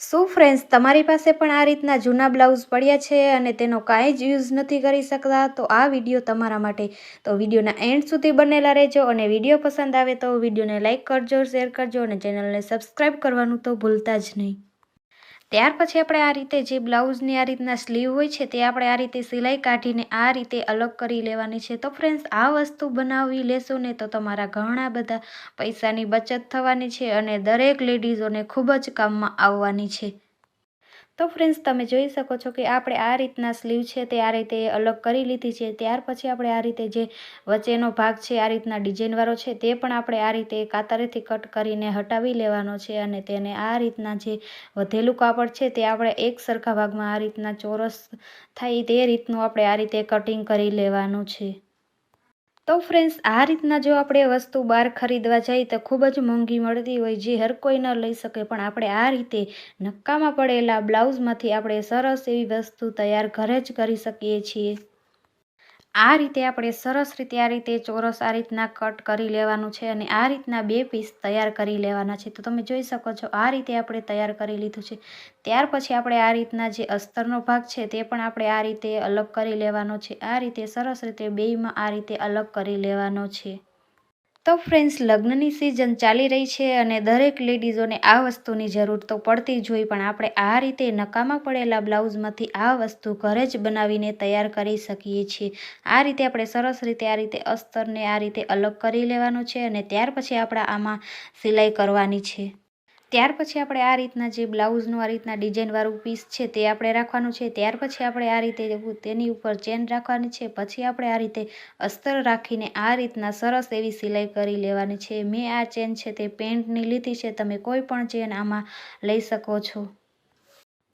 શું ફ્રેન્ડ્સ તમારી પાસે પણ આ રીતના જૂના બ્લાઉઝ પડ્યા છે અને તેનો કાંઈ જ યુઝ નથી કરી શકતા? તો આ વીડિયો તમારા માટે. તો વિડીયોના એન્ડ સુધી બનેલા રહેજો અને વીડિયો પસંદ આવે તો વિડીયોને લાઇક કરજો શેર કરજો અને ચેનલને સબસ્ક્રાઈબ કરવાનું તો ભૂલતા જ નહીં. ત્યાર પછી આપણે આ રીતે જે બ્લાઉઝની આ રીતના સ્લીવ હોય છે તે આપણે આ રીતે સિલાઈ કાઢીને આ રીતે અલગ કરી લેવાની છે. તો ફ્રેન્ડ્સ, આ વસ્તુ બનાવી લેશો ને તો તમારા ઘણા બધા પૈસાની બચત થવાની છે અને દરેક લેડીઝોને ખૂબ જ કામમાં આવવાની છે. તો ફ્રેન્ડ્સ તમે જોઈ શકો છો કે આપણે આ રીતના સ્લીવ છે તે આ રીતે અલગ કરી લીધી છે. ત્યાર પછી આપણે આ રીતે જે વચ્ચેનો ભાગ છે, આ રીતના ડિઝાઇનવાળો છે, તે પણ આપણે આ રીતે કાતરેથી કટ કરીને હટાવી લેવાનો છે અને તેને આ રીતના જે વધેલું કાપડ છે તે આપણે એક સરખા ભાગમાં આ રીતના ચોરસ થાય તે રીતનું આપણે આ રીતે કટિંગ કરી લેવાનું છે. તો ફ્રેન્ડ્સ આ રીતના જો આપણે વસ્તુ બહાર ખરીદવા જઈએ તો ખૂબ જ મોંઘી મળતી હોય, જે હર કોઈ ન લઈ શકે. પણ આપણે આ રીતે નક્કામાં પડેલા બ્લાઉઝમાંથી આપણે સરસ એવી વસ્તુ તૈયાર ઘરે જ કરી શકીએ છીએ. આ રીતે આપણે સરસ રીતે આ રીતે ચોરસ આ રીતના કટ કરી લેવાનું છે અને આ રીતના બે પીસ તૈયાર કરી લેવાના છે. તો તમે જોઈ શકો છો આ રીતે આપણે તૈયાર કરી લીધું છે. ત્યાર પછી આપણે આ રીતના જે અસ્તરનો ભાગ છે તે પણ આપણે આ રીતે અલગ કરી લેવાનો છે. આ રીતે સરસ રીતે બેયમાં આ રીતે અલગ કરી લેવાનો છે. તો ફ્રેન્ડ્સ, લગ્નની સિઝન ચાલી રહી છે અને દરેક લેડીઝોને આ વસ્તુની જરૂર તો પડતી જ હોય, પણ આપણે આ રીતે નકામા પડેલા બ્લાઉઝમાંથી આ વસ્તુ ઘરે જ બનાવીને તૈયાર કરી શકીએ છીએ. આ રીતે આપણે સરસ રીતે આ રીતે અસ્તરને આ રીતે અલગ કરી લેવાનું છે અને ત્યાર પછી આપણે આમાં સિલાઈ કરવાની છે. ત્યાર પછી આપણે આ રીતના જે બ્લાઉઝનું આ રીતના ડિઝાઇનવાળું પીસ છે તે આપણે રાખવાનું છે. ત્યાર પછી આપણે આ રીતે તેની ઉપર ચેન રાખવાની છે. પછી આપણે આ રીતે અસ્તર રાખીને આ રીતના સરસ એવી સિલાઈ કરી લેવાની છે. મેં આ ચેન છે તે પેન્ટની લીધી છે. તમે કોઈ પણ ચેન આમાં લઈ શકો છો.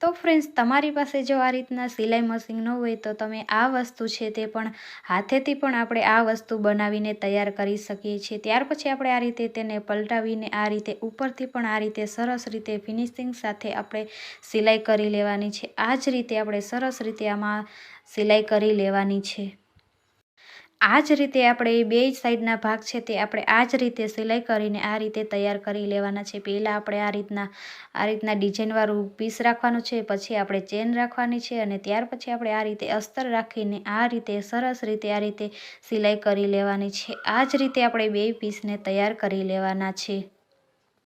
તો ફ્રેન્ડ્સ તમારી પાસે જો આ રીતના સિલાઈ મશીન ન હોય તો તમે આ વસ્તુ છે તે પણ હાથેથી પણ આપણે આ વસ્તુ બનાવીને તૈયાર કરી શકીએ છીએ. ત્યાર પછી આપણે આ રીતે તેને પલટાવીને આ રીતે ઉપરથી પણ આ રીતે સરસ રીતે ફિનિશિંગ સાથે આપણે સિલાઈ કરી લેવાની છે. આ જ રીતે આપણે સરસ રીતે આમાં સિલાઈ કરી લેવાની છે. આ જ રીતે આપણે બે સાઈડના ભાગ છે તે આપણે આ જ રીતે સિલાઈ કરીને આ રીતે તૈયાર કરી લેવાના છે. પહેલાં આપણે આ રીતના આ રીતના ડિઝાઇનવાળું પીસ રાખવાનું છે, પછી આપણે ચેન રાખવાની છે અને ત્યાર પછી આપણે આ રીતે અસ્તર રાખીને આ રીતે સરસ રીતે આ રીતે સિલાઈ કરી લેવાની છે. આ જ રીતે આપણે બે પીસને તૈયાર કરી લેવાના છે.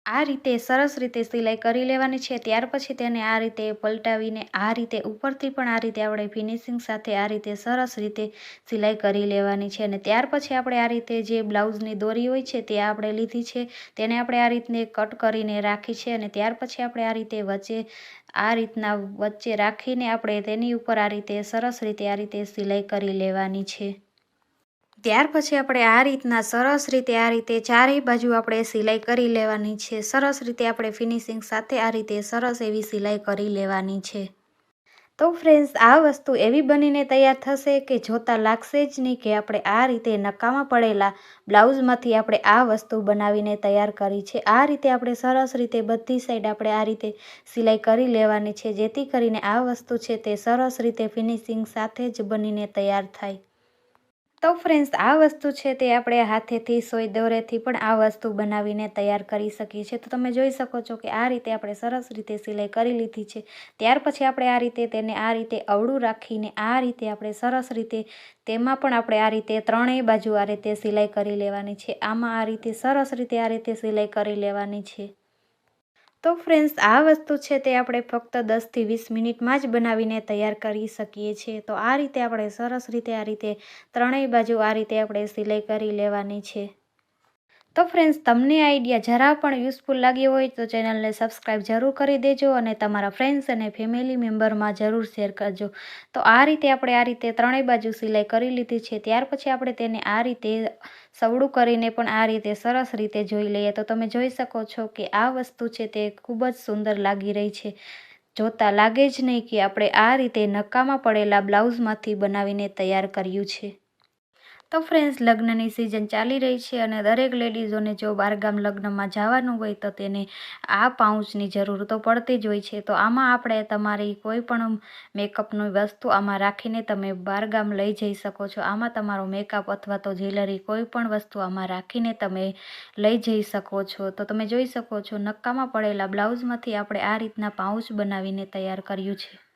આ રીતે સરસ રીતે સિલાઈ કરી લેવાની છે. ત્યાર પછી તેને આ રીતે પલટાવીને આ રીતે ઉપરથી પણ આ રીતે આપણે ફિનિશિંગ સાથે આ રીતે સરસ રીતે સિલાઈ કરી લેવાની છે અને ત્યાર પછી આપણે આ રીતે જે બ્લાઉઝની દોરી હોય છે તે આપણે લીધી છે. તેને આપણે આ રીતને કટ કરીને રાખી છે અને ત્યાર પછી આપણે આ રીતે વચ્ચે, આ રીતના વચ્ચે રાખીને આપણે તેની ઉપર આ રીતે સરસ રીતે આ રીતે સિલાઈ કરી લેવાની છે. ત્યાર પછી આપણે આ રીતના સરસ રીતે આ રીતે ચારેય બાજુ આપણે સિલાઈ કરી લેવાની છે. સરસ રીતે આપણે ફિનિશિંગ સાથે આ રીતે સરસ એવી સિલાઈ કરી લેવાની છે. તો ફ્રેન્ડ્સ, આ વસ્તુ એવી બનીને તૈયાર થશે કે જોતાં લાગશે જ નહીં કે આપણે આ રીતે નકામા પડેલા બ્લાઉઝમાંથી આપણે આ વસ્તુ બનાવીને તૈયાર કરી છે. આ રીતે આપણે સરસ રીતે બધી સાઈડ આપણે આ રીતે સિલાઈ કરી લેવાની છે. જેથી કરીને આ વસ્તુ છે તે સરસ રીતે ફિનિશિંગ સાથે જ બનીને તૈયાર થાય. તો ફ્રેન્ડ્સ આ વસ્તુ છે તે આપણે હાથેથી સોય દોરેથી પણ આ વસ્તુ બનાવીને તૈયાર કરી શકીએ છીએ. તો તમે જોઈ શકો છો કે આ રીતે આપણે સરસ રીતે સિલાઈ કરી લીધી છે. ત્યાર પછી આપણે આ રીતે તેને આ રીતે અવળું રાખીને આ રીતે આપણે સરસ રીતે તેમાં પણ આપણે આ રીતે ત્રણેય બાજુ આ રીતે સિલાઈ કરી લેવાની છે. આમાં આ રીતે સરસ રીતે આ રીતે સિલાઈ કરી લેવાની છે. તો ફ્રેન્ડ્સ આ વસ્તુ છે તે આપણે ફક્ત દસથી વીસ મિનિટમાં જ બનાવીને તૈયાર કરી શકીએ છીએ. તો આ રીતે આપણે સરસ રીતે આ રીતે ત્રણેય બાજુ આ રીતે આપણે સિલાઈ કરી લેવાની છે. તો ફ્રેન્ડ્સ તમને આઈડિયા જરા પણ યુઝફુલ લાગ્યો હોય તો ચેનલને સબસ્ક્રાઈબ જરૂર કરી દેજો અને તમારા ફ્રેન્ડ્સ અને ફેમિલી મેમ્બરમાં જરૂર શેર કરજો. તો આ રીતે આપણે આ રીતે ત્રણેય બાજુ સિલાઈ કરી લીધી છે. ત્યાર પછી આપણે તેને આ રીતે સવડું કરીને પણ આ રીતે સરસ રીતે જોઈ લઈએ. તો તમે જોઈ શકો છો કે આ વસ્તુ છે તે ખૂબ જ સુંદર લાગી રહી છે. જોતાં લાગે જ નહીં કે આપણે આ રીતે નકામાં પડેલા બ્લાઉઝમાંથી બનાવીને તૈયાર કર્યું છે. તો ફ્રેન્ડ્સ લગ્નની સિઝન ચાલી રહી છે અને દરેક લેડીઝોને જો બારગામ લગ્નમાં જવાનું હોય તો તેને આ પાઉચની જરૂર તો પડતી જ હોય છે. તો આમાં આપણે તમારી કોઈ પણ મેકઅપની વસ્તુ આમાં રાખીને તમે બારગામ લઈ જઈ શકો છો. આમાં તમારો મેકઅપ અથવા તો જ્વેલરી કોઈ પણ વસ્તુ આમાં રાખીને તમે લઈ જઈ શકો છો. તો તમે જોઈ શકો છો નક્કામાં પડેલા બ્લાઉઝમાંથી આપણે આ રીતના પાઉચ બનાવીને તૈયાર કર્યું છે.